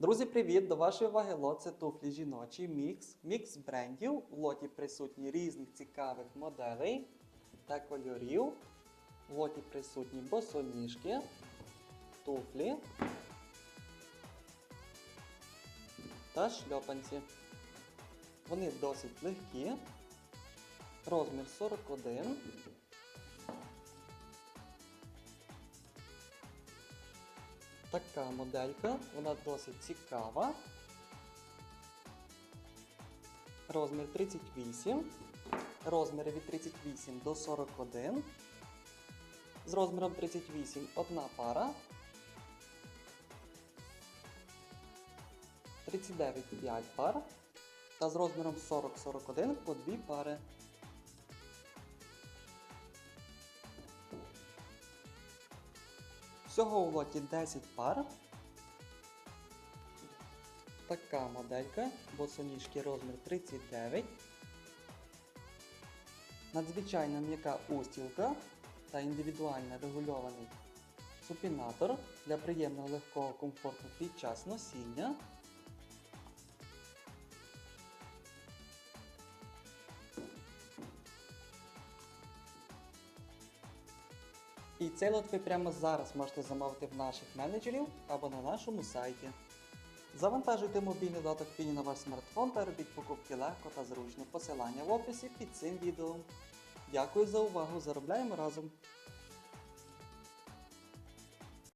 Друзі, привіт! До вашої уваги лот туфлі жіночі мікс. Мікс брендів. В лоті присутні різних цікавих моделей та кольорів. В лоті присутні босоніжки, туфлі та шльопанці. Вони досить легкі. Розмір 41. Така моделька, вона досить цікава. Розмір 38. Розміри від 38 до 41. З розміром 38 одна пара. 39 5 пар. Та з розміром 40-41 по 2 пари. Всього у лоті 10 пар. Така моделька, босоніжки розмір 39. Надзвичайно м'яка устілка та індивідуально регульований супінатор для приємного легкого комфорту під час носіння. І цей лот ви прямо зараз можете замовити в наших менеджерів або на нашому сайті. Завантажуйте мобільний додаток Фіні на ваш смартфон та робіть покупки легко та зручно. Посилання в описі під цим відео. Дякую за увагу! Заробляємо разом!